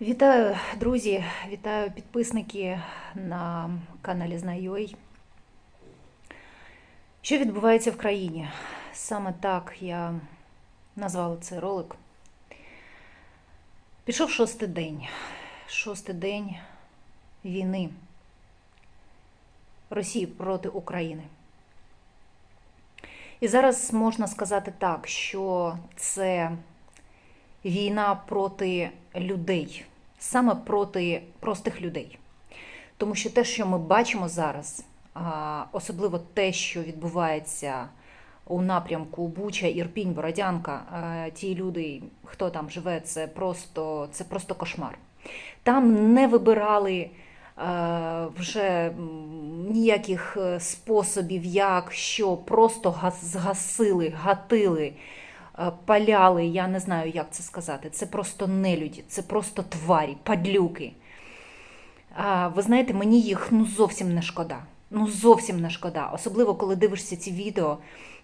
Вітаю, друзі! Вітаю підписники на каналі Знайой. Що відбувається в країні? Саме так я назвала цей ролик. Пішов шостий день. Шостий день війни Росії проти України. І зараз можна сказати так, що це війна проти людей, саме проти простих людей. Тому що те, що ми бачимо зараз, особливо те, що відбувається у напрямку Буча, Ірпінь, Бородянка, ті люди, хто там живе, це просто, це просто кошмар. Там не вибирали е, вже ніяких е, способів, як що, просто гас- згасили, гатили паляли, я не знаю, як це сказати. Це просто нелюді, це просто тварі, падлюки. Ви знаєте, мені їх ну зовсім не шкода. Ну зовсім не шкода. Особливо, коли дивишся ці відео,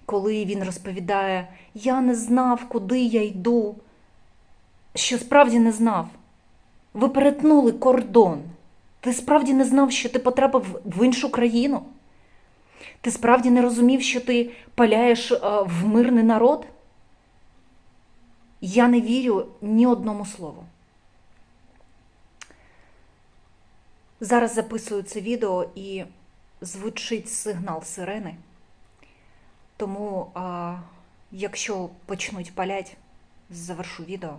коли він розповідає: Я не знав, куди я йду. Що справді не знав. Ви перетнули кордон. Ти справді не знав, що ти потрапив в іншу країну? Ти справді не розумів, що ти паляєш е, в мирний народ? Я не вірю ні одному слову. Зараз записую це відео і звучить сигнал сирени. Тому, а, якщо почнуть палять, завершу відео.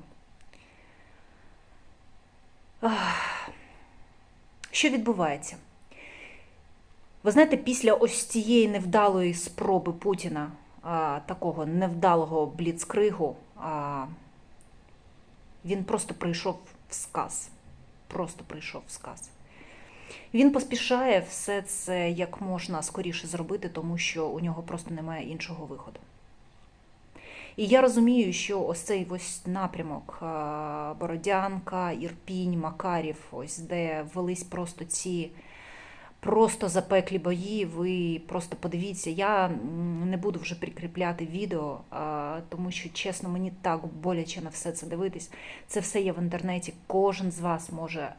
Що відбувається? Ви знаєте, після ось цієї невдалої спроби Путіна, а, такого невдалого бліцкригу, він просто прийшов в сказ. Просто прийшов в сказ. Він поспішає все це як можна скоріше зробити, тому що у нього просто немає іншого виходу. І я розумію, що ось цей ось напрямок Бородянка, Ірпінь, Макарів, ось де велись просто ці просто запеклі бої. Ви просто подивіться. Я не буду вже прикріпляти відео, тому що, чесно, мені так боляче на все це дивитись. Це все є в інтернеті. Кожен з вас може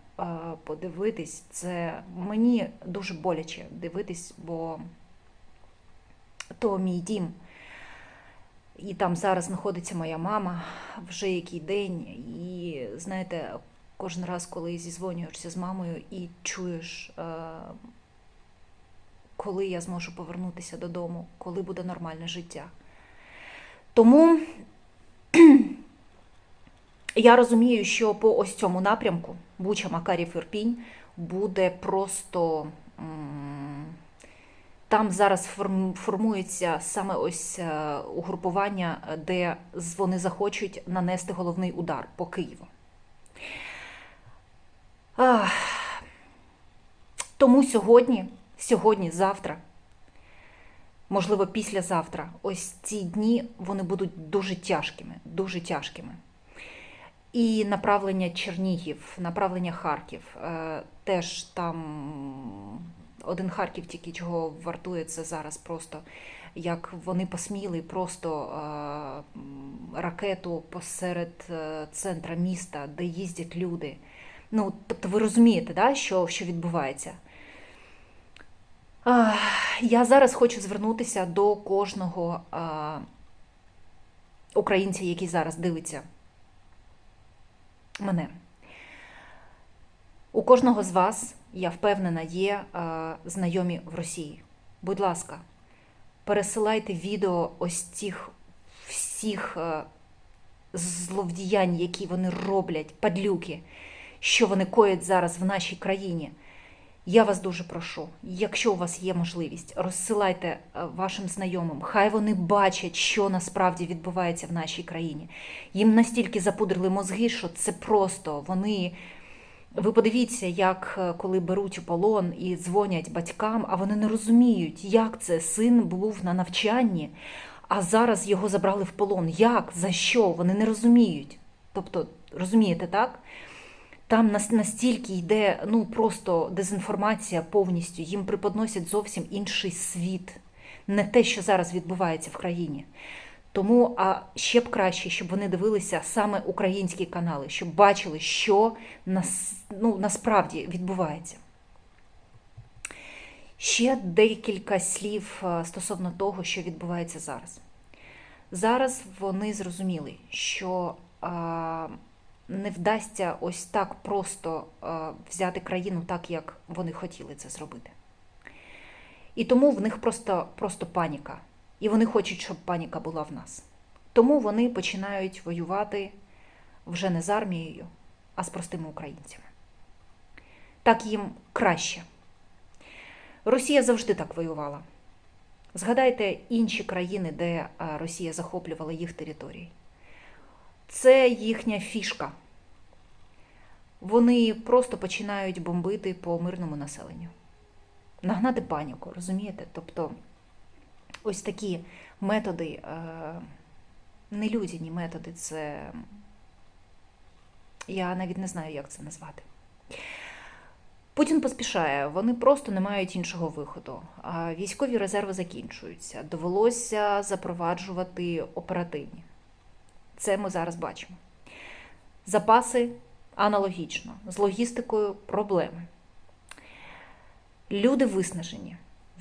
подивитись. Це мені дуже боляче дивитись, бо то мій дім. І там зараз знаходиться моя мама вже який день. І знаєте, кожен раз, коли зізвонюєшся з мамою і чуєш, е, коли я зможу повернутися додому, коли буде нормальне життя. Тому я розумію, що по ось цьому напрямку Буча, Макарів, Ірпінь буде просто. Там зараз формується саме ось е, угрупування, де вони захочуть нанести головний удар по Києву. Ах. Тому сьогодні, сьогодні, завтра, можливо, післязавтра, ось ці дні вони будуть дуже тяжкими, дуже тяжкими. І направлення Чернігів, направлення Харків. е, Теж там один Харків тільки чого вартує це зараз просто, як вони посміли просто е, ракету посеред е, центра міста, де їздять люди. Ну, тобто ви розумієте, да, що, що відбувається? Я зараз хочу звернутися до кожного українця, який зараз дивиться мене. У кожного з вас, я впевнена, є знайомі в Росії. Будь ласка, пересилайте відео ось цих всіх зловдіянь, які вони роблять, падлюки, що вони коять зараз в нашій країні. Я вас дуже прошу, якщо у вас є можливість, розсилайте е, вашим знайомим. Хай вони бачать, що насправді відбувається в нашій країні. Їм настільки запудрили мозги, що це просто вони. Ви подивіться, як е, коли беруть у полон і дзвонять батькам, а вони не розуміють, як це син був на навчанні, а зараз його забрали в полон. Як? За що? Вони не розуміють. Тобто, розумієте, так? Там настільки йде ну просто дезінформація повністю. Їм преподносять зовсім інший світ, не те, що зараз відбувається в країні. Тому а ще б краще, щоб вони дивилися саме українські канали, щоб бачили, що нас, ну, насправді відбувається. Ще декілька слів е, стосовно того, що відбувається зараз. Зараз вони зрозуміли, що а, не вдасться ось так просто взяти країну так, як вони хотіли це зробити. І тому в них просто, просто паніка. І вони хочуть, щоб паніка була в нас. Тому вони починають воювати вже не з армією, а з простими українцями. Так їм краще. Росія завжди так воювала. Згадайте інші країни, де Росія захоплювала їх території. Це їхня фішка. Вони просто починають бомбити по мирному населенню. Нагнати паніку, розумієте? Тобто ось такі методи, е, нелюдяні методи, це я навіть не знаю, як це назвати. Путін поспішає, вони просто не мають іншого виходу. Військові резерви закінчуються. Довелося запроваджувати оперативні. Це ми зараз бачимо. Запаси аналогічно. З логістикою проблеми. Люди виснажені.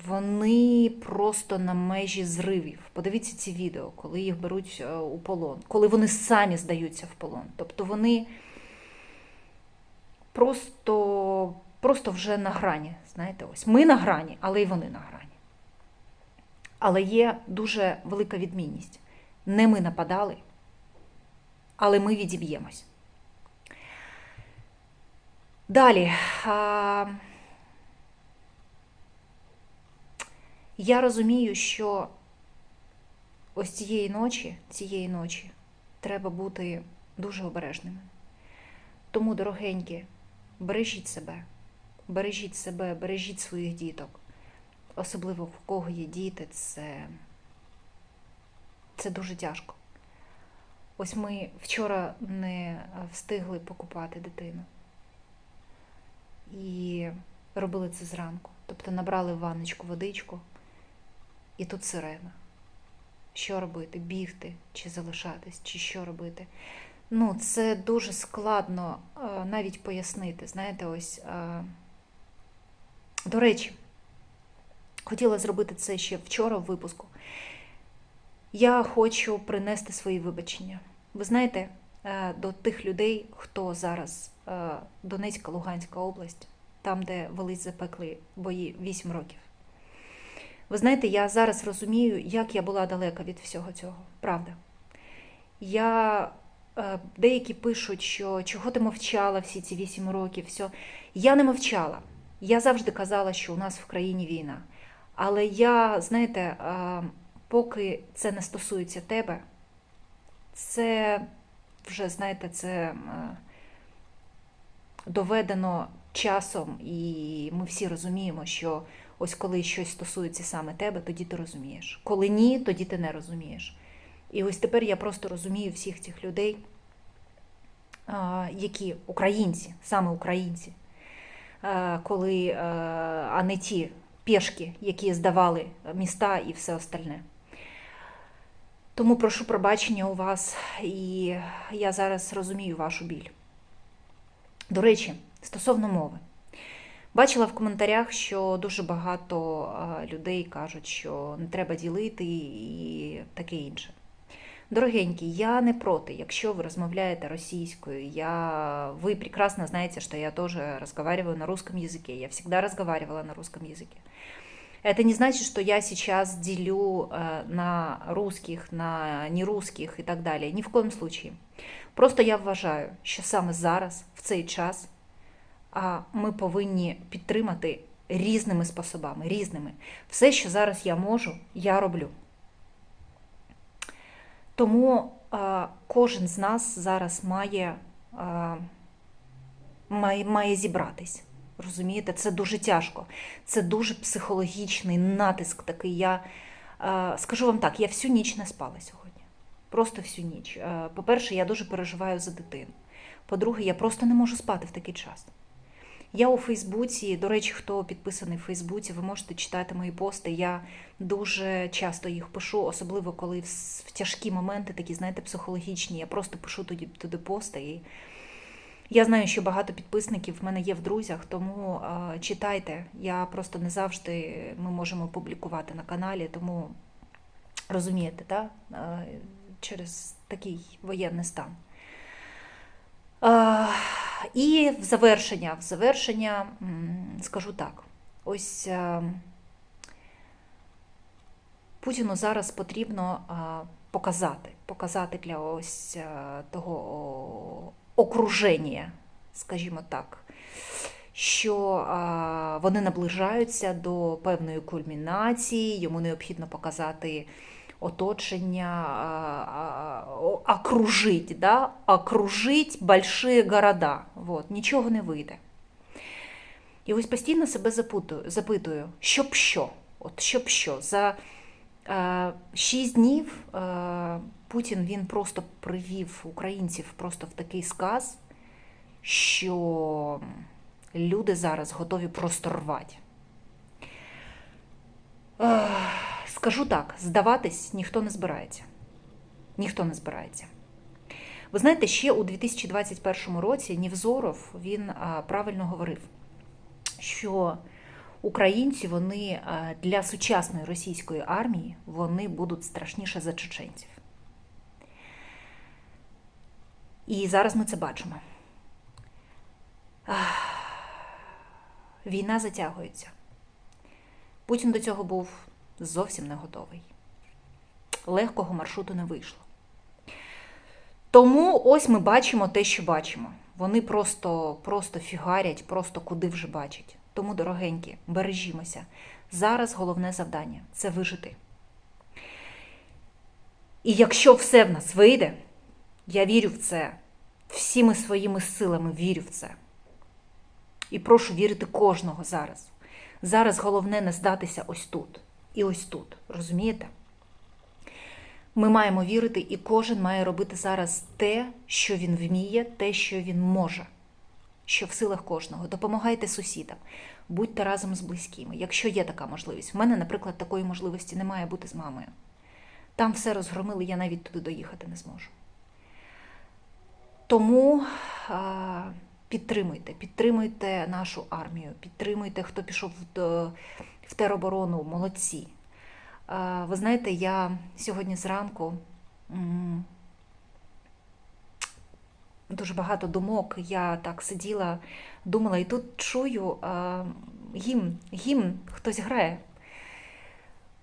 Вони просто на межі зривів. Подивіться ці відео, коли їх беруть е, у полон, коли вони самі здаються в полон. Тобто вони просто, просто вже на грані. Знаєте, ось ми на грані, але й вони на грані. Але є дуже велика відмінність. Не ми нападали, але ми відіб'ємось. Далі. Я розумію, що ось цієї ночі, цієї ночі треба бути дуже обережними. Тому, дорогенькі, бережіть себе, бережіть себе, бережіть своїх діток. Особливо в кого є діти, це, це дуже тяжко. Ось ми вчора не встигли покупати дитину. І робили це зранку. Тобто набрали ванночку водичку, і тут сирена. Що робити? Бігти, чи залишатись, чи що робити? Ну, це дуже складно е, навіть пояснити. Знаєте, ось. е, До речі, хотіла зробити це ще вчора в випуску. Я хочу принести свої вибачення. Ви знаєте, е, до тих людей, хто зараз е, Донецька, Луганська область, там, де велись запекли бої 8 років. Ви знаєте, я зараз розумію, як я була далека від всього цього. Правда. Я, е, Деякі пишуть, що чого ти мовчала всі ці 8 років. все. Я не мовчала. Я завжди казала, що у нас в країні війна. Але я, знаєте, поки це не стосується тебе, це вже, знаєте, це е, доведено часом, і ми всі розуміємо, що ось коли щось стосується саме тебе, тоді ти розумієш. Коли ні, тоді ти не розумієш. І ось тепер я просто розумію всіх цих людей, які українці, саме українці, коли, а не ті пішки, які здавали міста і все остальне. Тому прошу пробачення у вас, і я зараз розумію вашу біль. До речі, стосовно мови. Бачила в коментарях, що дуже багато людей кажуть, що не треба ділити і таке інше. Дорогенькі, я не проти, якщо ви розмовляєте російською. Я... Вы прекрасно знаете, что я тоже разговариваю на русском языке. Я всегда разговаривала на русском языке. Это не значит, что я сейчас делю на русских, на нерусских і так далі. Ні в коєму случае. Просто я вважаю, що саме зараз, в цей час, ми повинні підтримати різними способами, різними. Все, що зараз я можу, я роблю. Тому кожен з нас зараз має, має, має зібратись. Розумієте, це дуже тяжко. Це дуже психологічний натиск такий. Я скажу вам так, я всю ніч не спала сьогодні. Просто всю ніч. По-перше, я дуже переживаю за дитину. По-друге, я просто не можу спати в такий час. Я у Фейсбуці, до речі, хто підписаний в Фейсбуці, ви можете читати мої пости. Я дуже часто їх пишу, особливо коли в, в тяжкі моменти, такі, знаєте, психологічні. Я просто пишу туди, туди пости. І я знаю, що багато підписників в мене є в друзях, тому читайте. Я просто не завжди ми можемо публікувати на каналі, тому розумієте? Е, через такий воєнний стан. І в завершення, в завершення скажу так: ось Путіну зараз потрібно показати, показати для ось того окруження, скажімо так, що вони наближаються до певної кульмінації, йому необхідно показати оточення, окружить, да? окружить большие города. Вот. Нічого не вийде. І ось постійно себе запитую, запитую щоб що? От щоб що? За шість днів Путін він просто привів українців просто в такий сказ, що люди зараз готові просто рвати. Скажу так, здаватись ніхто не збирається. Ніхто не збирається. Ви знаєте, ще у 2021 році Нівзоров він правильно говорив, що українці вони для сучасної російської армії вони будуть страшніше за чеченців. І зараз ми це бачимо. Війна затягується. Путін до цього був зовсім не готовий. Легкого маршруту не вийшло. Тому ось ми бачимо те, що бачимо. Вони просто, просто фігарять, просто куди вже бачать. Тому, дорогенькі, бережімося. Зараз головне завдання це вижити. І якщо все в нас вийде, я вірю в це, всіми своїми силами вірю в це. І прошу вірити кожного зараз. Зараз головне не здатися ось тут і ось тут. Розумієте? Ми маємо вірити, і кожен має робити зараз те, що він вміє, те, що він може, що в силах кожного. Допомагайте сусідам, будьте разом з близькими, якщо є така можливість. У мене, наприклад, такої можливості не має бути з мамою. Там все розгромили, я навіть туди доїхати не зможу. Тому а, підтримуйте, підтримуйте нашу армію, підтримуйте, хто пішов в, тероборону, молодці. А, Ви знаєте, я сьогодні зранку дуже багато думок. Я так сиділа, думала, і тут чую а, гімн, гімн хтось грає.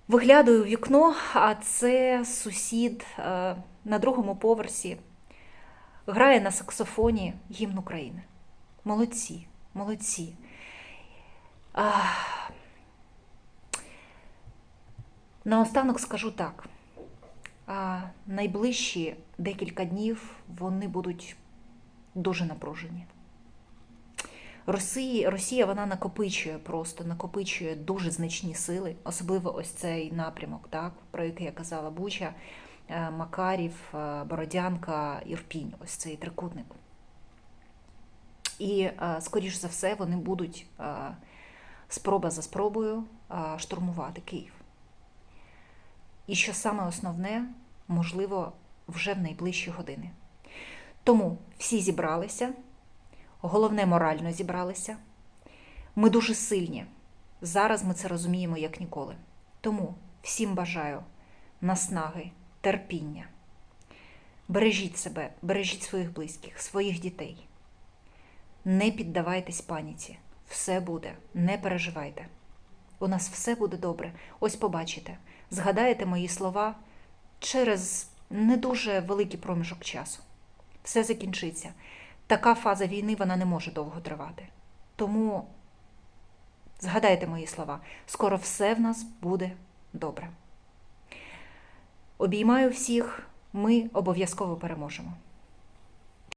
Виглядаю в вікно, а це сусід на другому поверсі грає на саксофоні гімн України. Молодці, молодці. А, Наостанок скажу так. А найближчі декілька днів вони будуть дуже напружені. Росія, Росія вона накопичує просто, накопичує дуже значні сили, особливо ось цей напрямок, так, про який я казала Буча, Макарів, е, Бородянка, Ірпінь, ось цей трикутник. І, е, скоріш за все, вони будуть е, спроба за спробою е, штурмувати Київ. І що саме основне, можливо, вже в найближчі години. Тому всі зібралися, головне морально зібралися. Ми дуже сильні. Зараз ми це розуміємо як ніколи. Тому всім бажаю наснаги, терпіння. Бережіть себе, бережіть своїх близьких, своїх дітей. Не піддавайтесь паніці. Все буде, не переживайте. У нас все буде добре. Ось побачите. Згадаєте мої слова через не дуже великий проміжок часу. Все закінчиться. Така фаза війни вона не може довго тривати. Тому згадайте мої слова, скоро все в нас буде добре. Обіймаю всіх, ми обов'язково переможемо.